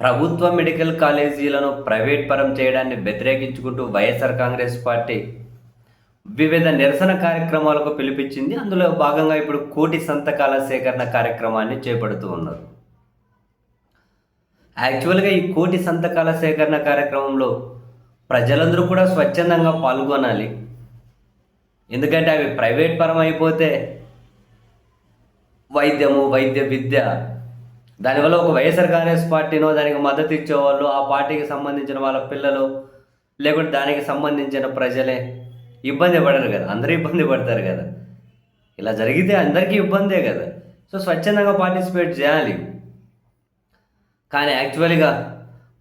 ప్రభుత్వ medical కాలేజీలను private పరం చేయడాన్ని వ్యతిరేకించుకుంటూ వైఎస్ఆర్ కాంగ్రెస్ పార్టీ వివిధ నిరసన కార్యక్రమాలకు పిలిపించింది. అందులో భాగంగా ఇప్పుడు కోటి సంతకాల సేకరణ కార్యక్రమాన్ని చేపడుతూ ఉన్నారు. యాక్చువల్గా ఈ కోటి సంతకాల సేకరణ కార్యక్రమంలో ప్రజలందరూ కూడా స్వచ్ఛందంగా పాల్గొనాలి. ఎందుకంటే అవి ప్రైవేట్ పరం అయిపోతే వైద్యము వైద్య విద్య దానివల్ల ఒక వైఎస్ఆర్ కాంగ్రెస్ పార్టీనో దానికి మద్దతు ఇచ్చేవాళ్ళు ఆ పార్టీకి సంబంధించిన వాళ్ళ పిల్లలు లేకుంటే దానికి సంబంధించిన ప్రజలే ఇబ్బంది పడరు కదా. అందరూ ఇబ్బంది పడతారు కదా. ఇలా జరిగితే అందరికీ ఇబ్బందే కదా. సో స్వచ్ఛందంగా పార్టిసిపేట్ చేయాలి. కానీ యాక్చువల్గా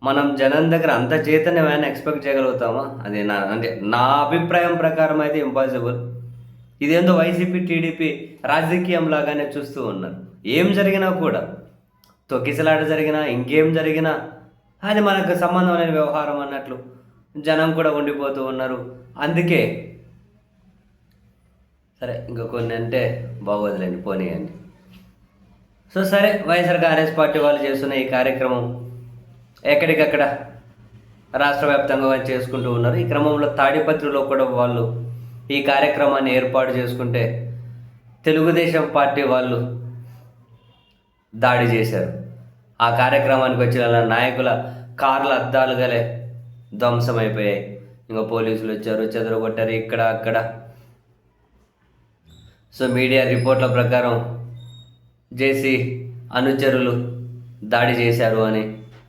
మనం జనం దగ్గర అంత చైతన్యమైన ఎక్స్పెక్ట్ చేయగలుగుతామా? అది నా అంటే నా అభిప్రాయం ప్రకారం అయితే ఇంపాసిబుల్. ఇదేందో వైసీపీ టీడీపీ రాజకీయం లాగానే చూస్తూ ఉన్నారు. ఏం జరిగినా కూడా తొక్కిసలాట జరిగినా ఇంకేం జరిగినా అది మనకు సంబంధం లేని వ్యవహారం అన్నట్లు జనం కూడా ఉండిపోతూ ఉన్నారు. అందుకే సరే ఇంకా కొన్ని అంటే బాగోదులేండి పోనీయండి. సో సరే వైఎస్ఆర్ కాంగ్రెస్ పార్టీ వాళ్ళు చేస్తున్న ఈ కార్యక్రమం ఎక్కడికక్కడ రాష్ట్ర వ్యాప్తంగా చేసుకుంటూ ఉన్నారు. ఈ క్రమంలో తాడిపత్రిలో కూడా వాళ్ళు ఈ కార్యక్రమాన్ని ఏర్పాటు చేసుకుంటే తెలుగుదేశం పార్టీ వాళ్ళు దాడి చేశారు. ఆ కార్యక్రమానికి వచ్చిన నాయకుల కార్ల అద్దాలు గలే ధ్వంసమైపోయాయి. ఇంకా పోలీసులు వచ్చారు చెదరగొట్టారు ఇక్కడ అక్కడ. సో మీడియా రిపోర్ట్ల ప్రకారం జేసీ అనుచరులు దాడి చేశారు అని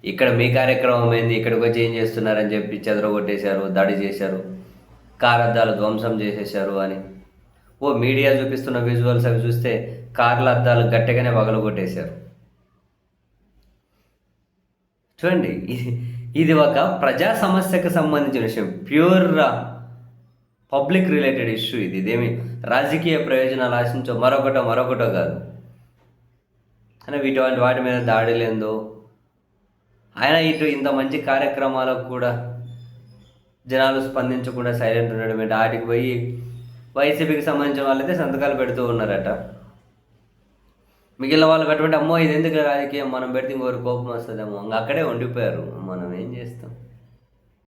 ఇక్కడ మీ కార్యక్రమం ఏంది ఇక్కడికి వచ్చి ఏం చేస్తున్నారని చెప్పి చెదరగొట్టేశారు దాడి చేశారు. కారద్దాలు ధ్వంసం చేసేశారు అని. ఓ మీడియా చూపిస్తున్న విజువల్స్ అవి చూస్తే కార్ల అద్దాలు గట్టిగానే పగలగొట్టేశారు. చూడండి ఇది ఒక ప్రజా సమస్యకు సంబంధించిన విషయం. ప్యూర్ పబ్లిక్ రిలేటెడ్ ఇష్యూ ఇది. ఇదేమి రాజకీయ ప్రయోజనాలు ఆశించో మరొకటో మరొకటో కాదు. కానీ వీటి వాటి మీద దాడి లేదో ఆయన ఇటు ఇంత మంచి కార్యక్రమాలకు కూడా జనాలు స్పందించకుండా సైలెంట్ ఉండడం ఏంటి వాటికి పోయి వైసీపీకి సంబంధించిన వాళ్ళైతే సంతకాలు పెడుతూ ఉన్నారట. మిగిలిన వాళ్ళు పెట్టమంటే అమ్మో ఇది ఎందుకు రాజకీయం? మనం పెడితే ఇంకొకరు కోపం వస్తుందేమో. అక్కడే ఉండిపోయారు. మనం ఏం చేస్తాం?